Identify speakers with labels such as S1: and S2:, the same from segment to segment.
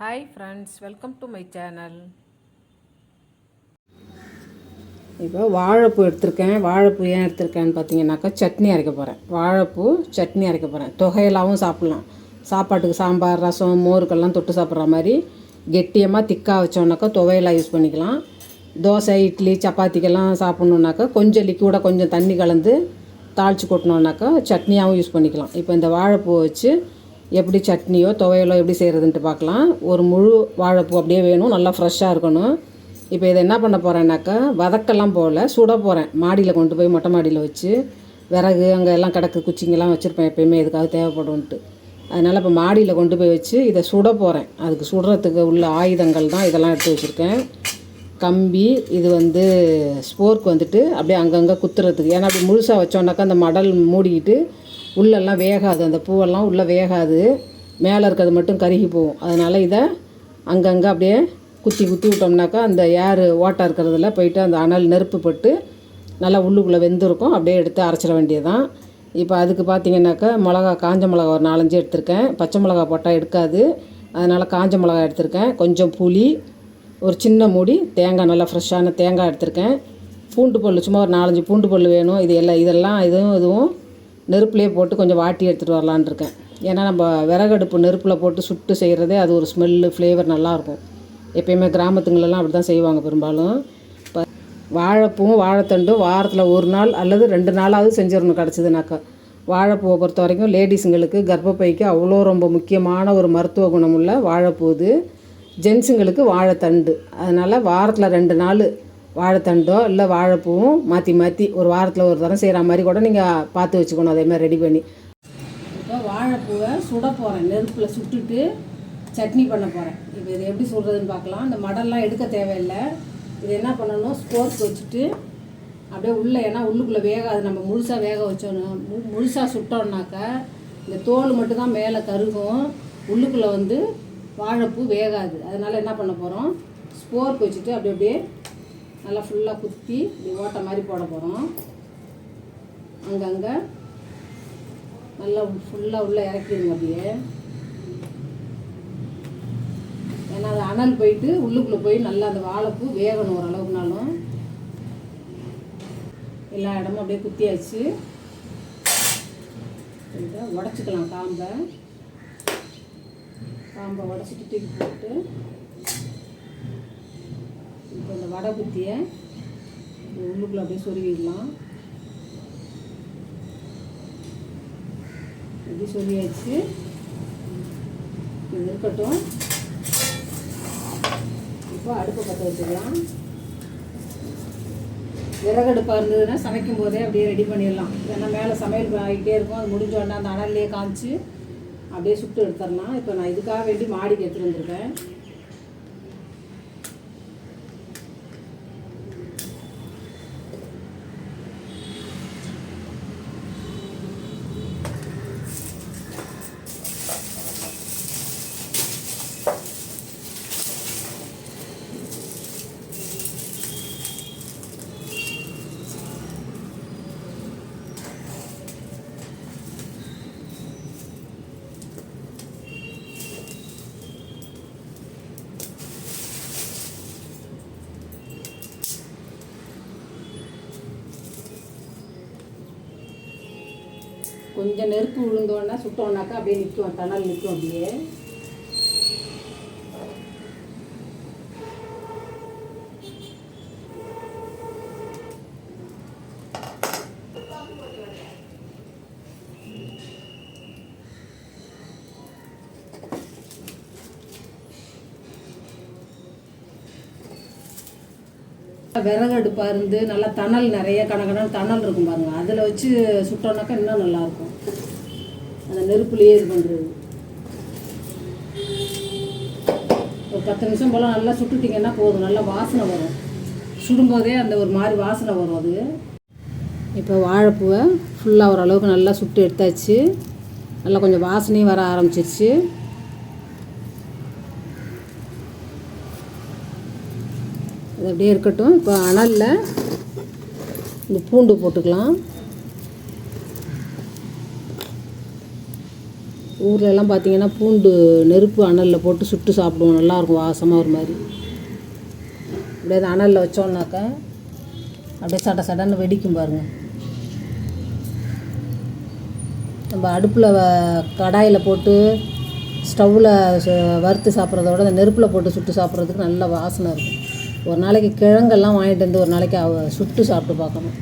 S1: Hi friends welcome to my channel இப்போ வாழைப்பூ எடுத்திருக்கேன். வாழைப்பூ ஏன் எடுத்திருக்கேன்னு பார்த்தீங்கன்னாக்கா சட்னி அரைக்க போகிறேன் வாழைப்பூ சட்னி அரைக்க போகிறேன் தொகையலாவும் சாப்பிட்லாம். சாப்பாட்டுக்கு சாம்பார் ரசம் மோருக்கெல்லாம் தொட்டு சாப்பிட்ற மாதிரி கெட்டியமாக திக்காக வச்சோன்னாக்கா துவையலாக யூஸ் பண்ணிக்கலாம். தோசை இட்லி சப்பாத்திக்கெல்லாம் சாப்பிட்ணுன்னாக்கா கொஞ்சம் லிக்விடாக கொஞ்சம் தண்ணி கலந்து தாளித்து கொட்டினோன்னாக்கா சட்னியாகவும் யூஸ் பண்ணிக்கலாம். இப்போ இந்த வாழைப்பூவை வச்சு எப்படி சட்னியோ துவையலோ எப்படி செய்கிறதுன்ட்டு பார்க்கலாம். ஒரு முழு வாழைப்பூ அப்படியே வேணும். நல்லா ஃப்ரெஷ்ஷாக இருக்கணும். இப்போ இதை என்ன பண்ண போகிறேன்னாக்கா வதக்கெல்லாம் போகல சுட போகிறேன் மாடியில் கொண்டு போய் மொட்டை மாடியில் வச்சு. விறகு அங்கே எல்லாம் கிடக்கு குச்சிங்கெல்லாம் வச்சுருப்பேன் எப்பயுமே. இதுக்காக தேவைப்படும்ன்ட்டு. அதனால் இப்போ மாடியில் கொண்டு போய் வச்சு இதை சுட போகிறேன் அதுக்கு சுடுறதுக்கு உள்ள ஆயுதங்கள் தான் இதெல்லாம் எடுத்து வச்சுருக்கேன். கம்பி இது வந்து ஸ்போர்க் வந்துட்டு அப்படியே அங்கங்கே குத்துறதுக்கு. ஏன்னா அப்படி முழுசாக வச்சோன்னாக்கா அந்த மடல் மூடிக்கிட்டு உள்ளெல்லாம் வேகாது. அந்த பூவெல்லாம் உள்ளே வேகாது. மேலே இருக்கிறது மட்டும் கருகி போகும். அதனால் இதை அங்கங்கே அப்படியே குத்தி குத்தி விட்டோம்னாக்கா அந்த ஏர் ஓட்டை இருக்கிறதுல போயிட்டு அந்த அனல் நெருப்பு பட்டு நல்லா உள்ளுக்குள்ளே வெந்திருக்கும். அப்படியே எடுத்து அரைச்சிட வேண்டியதுதான். இப்போ அதுக்கு பார்த்தீங்கன்னாக்கா மிளகா காஞ்ச மிளகா ஒரு நாலஞ்சு எடுத்திருக்கேன். பச்சை மிளகா போட்டால் எடுக்காது. அதனால் காஞ்ச மிளகா எடுத்திருக்கேன். கொஞ்சம் புளி ஒரு சின்ன மூடி தேங்காய் நல்லா ஃப்ரெஷ்ஷான தேங்காய் எடுத்திருக்கேன். பூண்டு பல் சும்மா ஒரு நாலஞ்சு பூண்டு பல் வேணும். இது எல்லாம் இதெல்லாம் இதுவும் இதுவும் நெருப்புலேயே போட்டு கொஞ்சம் வாட்டி எடுத்துகிட்டு வரலான்னு இருக்கேன். ஏன்னா நம்ம விறகடுப்பு நெருப்பில் போட்டு சுட்டு செய்கிறதே அது ஒரு ஸ்மெல்லு ஃப்ளேவர் நல்லாயிருக்கும். எப்பயுமே கிராமத்துங்களெல்லாம் அப்படி தான் செய்வாங்க பெரும்பாலும். இப்போ வாழைப்பூவும் வாழைத்தண்டும் வாரத்தில் ஒரு நாள் அல்லது ரெண்டு நாளாவது செஞ்சிடணும் கிடச்சிதுனாக்கா. வாழைப்பூவை பொறுத்த வரைக்கும் லேடிஸுங்களுக்கு கர்ப்பப்பைக்கு அவ்வளோ ரொம்ப முக்கியமான ஒரு மருத்துவ குணமுள்ள வாழைப்பூ இது. ஜென்ஸுங்களுக்கு வாழைத்தண்டு. அதனால் வாரத்தில் ரெண்டு நாள் வாழைத்தண்டோ இல்லை வாழைப்பூவும் மாற்றி மாற்றி ஒரு வாரத்தில் ஒரு தரம் செய்கிற மாதிரி கூட நீங்கள் பார்த்து வச்சுக்கணும். அதே மாதிரி ரெடி பண்ணி. இப்போ வாழைப்பூவை சுட போகிறேன் நெருப்பில் சுட்டுட்டு சட்னி பண்ண போகிறேன் இப்போ இது எப்படி சுடுறதுன்னு பார்க்கலாம். இந்த மடல்லாம் எடுக்க தேவையில்லை. இது என்ன பண்ணணும்? ஸ்போர்ட்ஸ் வச்சுட்டு அப்படியே உள்ளே ஏன்னா உள்ளுக்குள்ளே வேகாது. நம்ம முழுசாக வேக வச்சோன்னா மு முழுசாக சுட்டோம்னாக்கா இந்த தோல் மட்டும்தான் மேலே கருகும். உள்ளுக்குள்ளே வந்து வாழைப்பூ வேகாது. அதனால் என்ன பண்ண போகிறோம் ஸ்போர்க் வச்சுட்டு அப்படி அப்படியே நல்லா ஃபுல்லாக குத்தி இப்படி ஓட்டை மாதிரி போட போகிறோம் அங்கங்கே நல்லா ஃபுல்லாக உள்ளே இறக்கிடுங்க அப்படியே. ஏன்னா அது அனல் போயிட்டு உள்ளுக்குள்ளே போய் நல்லா அந்த வாழைப்பூ வேகணும் ஓரளவுக்குனாலும். எல்லா இடமும் அப்படியே குத்தியாச்சு. இதை உடச்சிக்கலாம் காம்பை. காம்பை உடச்சிட்டு தூக்கி போட்டு இப்போ இந்த வடை குத்தியை உள்ளுக்குள்ளே அப்படியே சொருவிடலாம் இப்படி சொருவியாச்சு இது இருக்கட்டும். இப்போ அடுப்பை பற்ற வச்சுக்கலாம். விறகடுப்பாக இருந்ததுன்னா சமைக்கும் போதே அப்படியே ரெடி பண்ணிடலாம். ஏன்னா மேலே சமையல் ஆகிட்டே இருக்கும். அது முடிஞ்ச உடனே அந்த அனல்லையே காமிச்சு அப்படியே சுட்டு எடுத்துடலாம். இப்போ நான் இதுக்காக வேண்டி மாடிக்கு எடுத்துகிட்டு வந்திருக்கேன். கொஞ்சம் நெருப்பு விழுந்தோன்னா சுட்டோன்னாக்கா அப்படியே நிற்கும் தணல் நிற்கும் அப்படியே. விறகு அடுப்பாக இருந்து நல்லா தணல் நிறைய கணக்கணம் தணல் இருக்கும் பாருங்கள் அதில் வச்சு சுட்டோம்னாக்கா இன்னும் நல்லாயிருக்கும். நெருப்புலேயே இது பண்ணுறது ஒரு பத்து நிமிஷம் போல் நல்லா சுட்டுட்டிங்கன்னா போதும். நல்லா வாசனை வரும். சுடும்போதே அந்த ஒரு மாதிரி வாசனை வரும் அது. இப்போ வாழைப்பூவை ஃபுல்லாக ஓரளவுக்கு நல்லா சுட்டு எடுத்தாச்சு. நல்லா கொஞ்சம் வாசனையும் வர ஆரம்பிச்சிருச்சு. அது அப்படியே இருக்கட்டும். இப்போ அனலில் இந்த பூண்டு போட்டுக்கலாம். ஊர்லெலாம் பார்த்தீங்கன்னா பூண்டு நெருப்பு அனலில் போட்டு சுட்டு சாப்பிடுவோம். நல்லாயிருக்கும் வாசமாக ஒரு மாதிரி. அப்படியே அந்த அனலில் வச்சோம்னாக்கா அப்படியே சட சடன்னு வெடிக்கும் பாருங்கள் நம்ம அடுப்பில் கடாயில் போட்டு ஸ்டவ்வில் வறுத்து சாப்பிட்றத விட அந்த நெருப்பில் போட்டு சுட்டு சாப்பிட்றதுக்கு நல்ல வாசனை இருக்கும். ஒரு நாளைக்கு கிழங்கெல்லாம் வாங்கிட்டு வந்து ஒரு நாளைக்கு அவ சுட்டு சாப்பிட்டு பார்க்கணும்.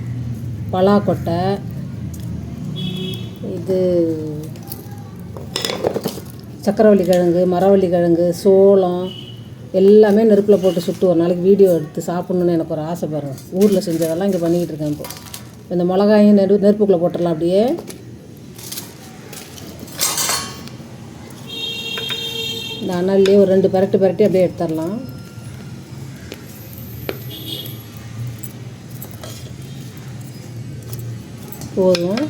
S1: பலாக்கொட்டை இது சக்கரவள்ளி கிழங்கு மரவள்ளி கிழங்கு சோளம் எல்லாமே நெருப்பில் போட்டு சுட்டு ஒரு நாளைக்கு வீடியோ எடுத்து சாப்பிட்ணுன்னு எனக்கு ஒரு ஆசை ஊரில் செஞ்சதெல்லாம் இங்கே பண்ணிக்கிட்டு இருக்கேன் இப்போ. இந்த மிளகாயும் நெரு நெருப்புக்குள்ளே போட்டுடலாம் அப்படியே. இந்த அனல்லையே ஒரு ரெண்டு பரட்டு பரட்டி அப்படியே எடுத்துடலாம். போதும்.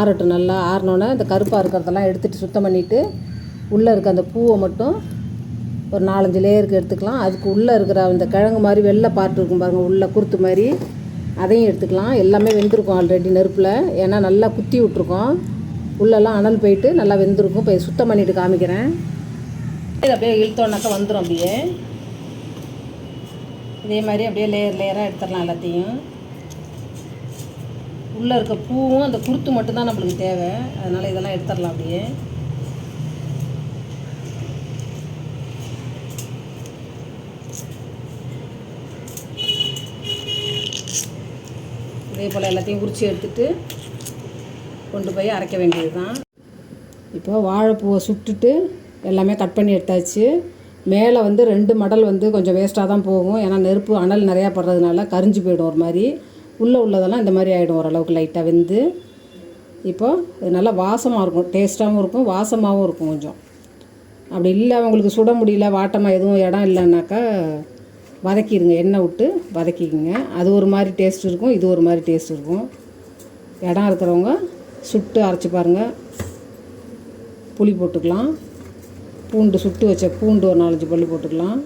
S1: ஆறட்டும் நல்லா ஆறினோன்னே இந்த கருப்பாக இருக்கிறதெல்லாம் எடுத்துகிட்டு சுத்தம் பண்ணிவிட்டு உள்ளே இருக்க அந்த பூவை மட்டும் ஒரு நாலஞ்சு லேயருக்கு எடுத்துக்கலாம். அதுக்கு உள்ளே இருக்கிற அந்த கிழங்கு மாதிரி வெள்ளை பார்ட் இருக்கும் பாருங்கள் உள்ளே குருத்து மாதிரி. அதையும் எடுத்துக்கலாம். எல்லாமே வெந்திருக்கும் ஆல்ரெடி நெருப்பில். ஏன்னா நல்லா குத்தி விட்ருக்கோம் உள்ளெல்லாம் அனல் போயிட்டு நல்லா வெந்திருக்கும். இப்போ சுத்தம் பண்ணிவிட்டு காமிக்கிறேன். இது அப்படியே இழுத்தோன்னாக்கா வந்துடும் அப்படியே. இதே மாதிரி அப்படியே லேயர் லேயராக எடுத்துடலாம் எல்லாத்தையும். உள்ளே இருக்க பூவும் அந்த குருத்து மட்டும்தான் நம்மளுக்கு தேவை. அதனால் இதெல்லாம் எடுத்துடலாம் அப்படியே. இதே போல் எல்லாத்தையும் உரித்து எடுத்துட்டு கொண்டு போய் அரைக்க வேண்டியது தான் இப்போ வாழைப்பூவை சுட்டுட்டு எல்லாமே கட் பண்ணி எடுத்தாச்சு. மேலே வந்து ரெண்டு மடல் வந்து கொஞ்சம் வேஸ்ட்டாக தான் போகும். ஏன்னா நெருப்பு அனல் நிறையா படுறதுனால கரிஞ்சு போயிடும் ஒரு மாதிரி. உள்ளே உள்ளதெல்லாம் இந்த மாதிரி ஆகிடும் ஓரளவுக்கு லைட்டாக வெந்து. இப்போது இது நல்லா வாசமாக இருக்கும் டேஸ்ட்டாகவும் இருக்கும் வாசமாகவும் இருக்கும் கொஞ்சம். அப்படி இல்லை உங்களுக்கு சுட முடியல வாட்டமாக எதுவும் இடம் இல்லைன்னாக்கா வதக்கிடுங்க எண்ணெய் விட்டு வதக்கிக்கங்க. அது ஒரு மாதிரி டேஸ்ட் இருக்கும் இது ஒரு மாதிரி டேஸ்ட் இருக்கும். இடம் இருக்கிறவங்க சுட்டு அரைச்சி பாருங்கள் புளி போட்டுக்கலாம். பூண்டு சுட்டு வச்ச பூண்டு ஒரு நாலஞ்சு பள்ளி போட்டுக்கலாம்.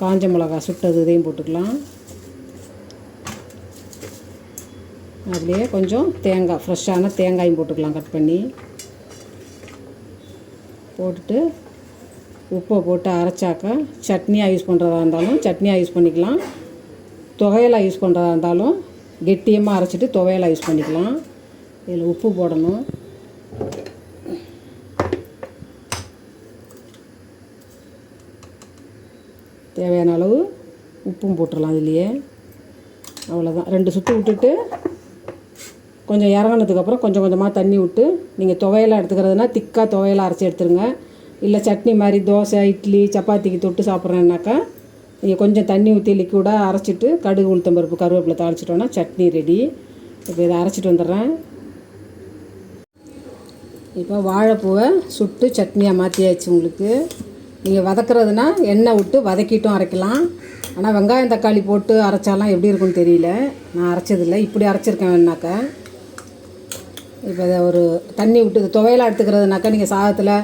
S1: காஞ்ச மிளகா சுட்டது இதையும் போட்டுக்கலாம். அதுலேயே கொஞ்சம் தேங்காய் ஃப்ரெஷ்ஷான தேங்காயும் போட்டுக்கலாம் கட் பண்ணி. போட்டுட்டு உப்பை போட்டு அரைச்சாக்கா சட்னியாக யூஸ் பண்ணுறதா இருந்தாலும் சட்னியாக யூஸ் பண்ணிக்கலாம். துவையலாக யூஸ் பண்ணுறதா இருந்தாலும் கெட்டியமாக அரைச்சிட்டு துவையலாக யூஸ் பண்ணிக்கலாம். இதில் உப்பு போடணும். தேவையான அளவு உப்பும் போட்டுடலாம் இதுலேயே. அவ்வளோதான் ரெண்டு சுற்று விட்டுட்டு கொஞ்சம் இறங்கினதுக்கப்புறம் கொஞ்சம் கொஞ்சமாக தண்ணி விட்டு நீங்கள் துவையெல்லாம் எடுத்துக்கிறதுனா திக்காக துவையெல்லாம் அரைச்சி எடுத்துருங்க. இல்லை சட்னி மாதிரி தோசை இட்லி சப்பாத்திக்கு தொட்டு சாப்பிட்றேன்னாக்கா நீங்கள் கொஞ்சம் தண்ணி ஊற்றி லிக்விடாக அரைச்சிட்டு கடுகு உளுத்தம் பருப்பு கருவேப்பிலை தாளிச்சிட்டோன்னா சட்னி ரெடி இப்போ இதை அரைச்சிட்டு வந்துடுறேன். இப்போ வாழைப்பூவை சுட்டு சட்னியாக மாற்றியாச்சு உங்களுக்கு. நீங்கள் வதக்குறதுனா எண்ணெய் விட்டு வதக்கிட்டும் அரைக்கலாம். ஆனால் வெங்காயம் தக்காளி போட்டு அரைச்சாலாம் எப்படி இருக்கும்னு தெரியல. நான் அரைச்சதில்லை. இப்படி அரைச்சிருக்கேன் வேணாக்கா இப்போ இதை ஒரு தண்ணி விட்டு துவையலாக எடுத்துக்கிறதுனாக்கா நீங்கள் சாதத்தில்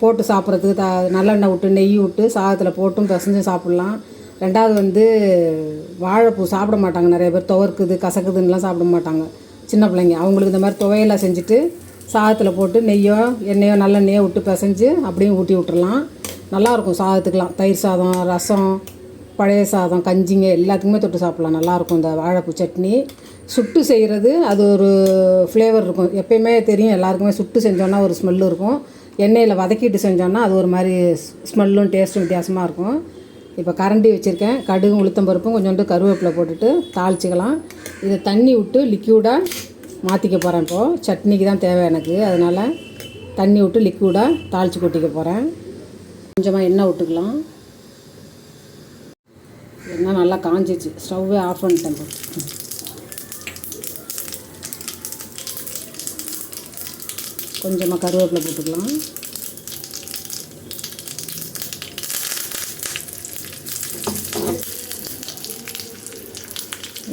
S1: போட்டு சாப்பிட்றதுக்கு த நல்லெண்ணெய் விட்டு நெய் விட்டு சாதத்தில் போட்டும் பிசைஞ்சு சாப்பிட்லாம். ரெண்டாவது வந்து வாழைப்பூ சாப்பிட மாட்டாங்க நிறைய பேர். துவர்க்குது கசக்குதுன்னெலாம் சாப்பிட மாட்டாங்க. சின்ன பிள்ளைங்க. அவங்களுக்கு இந்த மாதிரி துவையலாக செஞ்சுட்டு சாதத்தில் போட்டு நெய்யோ எண்ணெயோ நல்லெண்ணெயோ விட்டு பிசைஞ்சு அப்படியும் ஊட்டி விட்டுறலாம். நல்லாயிருக்கும் சாதத்துக்கெலாம் தயிர் சாதம் ரசம் பழைய சாதம் கஞ்சிங்க எல்லாத்துக்குமே தொட்டு சாப்பிட்லாம். நல்லாயிருக்கும் இந்த வாழைப்பூ சட்னி. சுட்டு செய்கிறது அது ஒரு ஃப்ளேவர் இருக்கும். எப்பயுமே தெரியும் எல்லாருக்குமே சுட்டு செஞ்சோன்னா ஒரு ஸ்மெல்லு இருக்கும். எண்ணெயில் வதக்கிட்டு செஞ்சோன்னா அது ஒரு மாதிரி ஸ்மெல்லும் டேஸ்ட்டும் வித்தியாசமாக இருக்கும். இப்போ கரண்டி வச்சுருக்கேன். கடுகு உளுத்தம் பருப்பும் கொஞ்சோண்டு கருவேப்பிலை போட்டுட்டு தாளிச்சிக்கலாம். இதை தண்ணி விட்டு லிக்யூடாக மாற்றிக்க போகிறேன் இப்போது சட்னிக்கு தான் தேவை எனக்கு. அதனால் தண்ணி விட்டு லிக்யூடாக தாளித்து கொட்டிக்க போகிறேன் கொஞ்சமாக எண்ணெய் விட்டுக்கலாம். எண்ணெய் நல்லா காஞ்சிச்சு. ஸ்டவ்வே ஆஃப் பண்ணிட்டேன் கொஞ்சமாக கருவேப்பிலை போட்டுக்கலாம்.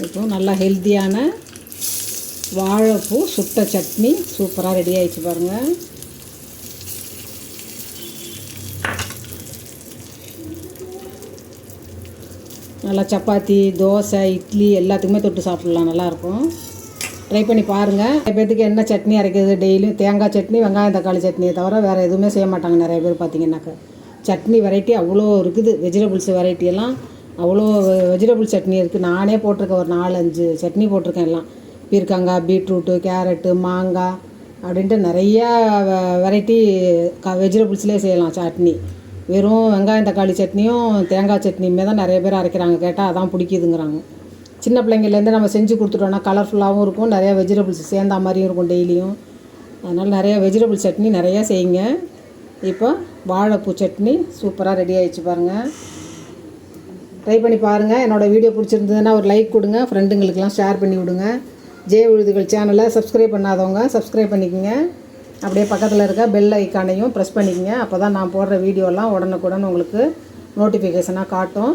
S1: இப்போ நல்லா ஹெல்த்தியான வாழைப்பூ சுட்ட சட்னி. சூப்பராக ரெடி ஆகிடுச்சு பாருங்கள் நல்லா சப்பாத்தி தோசை இட்லி எல்லாத்துக்குமே தொட்டு சாப்பிட்லாம். நல்லாயிருக்கும். ட்ரை பண்ணி பாருங்கள் நிறைய பேர்த்துக்கு என்ன சட்னி அரைக்கிறது டெய்லியும் தேங்காய் சட்னி வெங்காயம் தக்காளி சட்னியை தவிர வேறு எதுவுமே செய்ய மாட்டாங்க நிறைய பேர் பார்த்தீங்கன்னாக்க சட்னி வெரைட்டி அவ்வளோ இருக்குது. வெஜிடபிள்ஸ் வெரைட்டியெல்லாம் அவ்வளோ வெஜிடபிள் சட்னி இருக்குது நானே போட்டிருக்கேன் ஒரு நாலஞ்சு சட்னி போட்டிருக்கேன் எல்லாம். பீர்க்கங்காய் பீட்ரூட்டு கேரட்டு மாங்காய் அப்படின்ட்டு நிறையா வெரைட்டி க வெஜிடபிள்ஸ்லேயே செய்யலாம் சட்னி. வெறும் வெங்காயம் தக்காளி சட்னியும் தேங்காய் சட்னியுமே தான் நிறைய பேர் அரைக்கிறாங்க. கேட்டால் அதான் பிடிக்குதுங்கிறாங்க. சின்ன பிள்ளைங்கள்லேருந்து நம்ம செஞ்சு கொடுத்துட்டோன்னா கலர்ஃபுல்லாகவும் இருக்கும். நிறையா வெஜிடபிள்ஸ் சேர்ந்தா மாதிரியும் இருக்கும் டெய்லியும் அதனால் நிறைய வெஜிடபிள் சட்னி நிறையா செய்யுங்க. இப்போ வாழைப்பூ சட்னி சூப்பராக ரெடி ஆகிடுச்சு பாருங்கள் ட்ரை பண்ணி பாருங்கள் என்னோடய வீடியோ பிடிச்சிருந்ததுன்னா ஒரு லைக் கொடுங்க. ஃப்ரெண்டுங்களுக்கெல்லாம் ஷேர் பண்ணி விடுங்க. ஜெய உழுதுகள் சேனலை சப்ஸ்கிரைப் பண்ணாதவங்க சப்ஸ்கிரைப் பண்ணிக்கோங்க. அப்படியே பக்கத்தில் இருக்க பெல் ஐக்கானையும் ப்ரெஸ் பண்ணிக்கங்க. அப்போ தான் நான் போடுற வீடியோலாம் உடனுக்குடன் உங்களுக்கு நோட்டிஃபிகேஷனாக காட்டும்.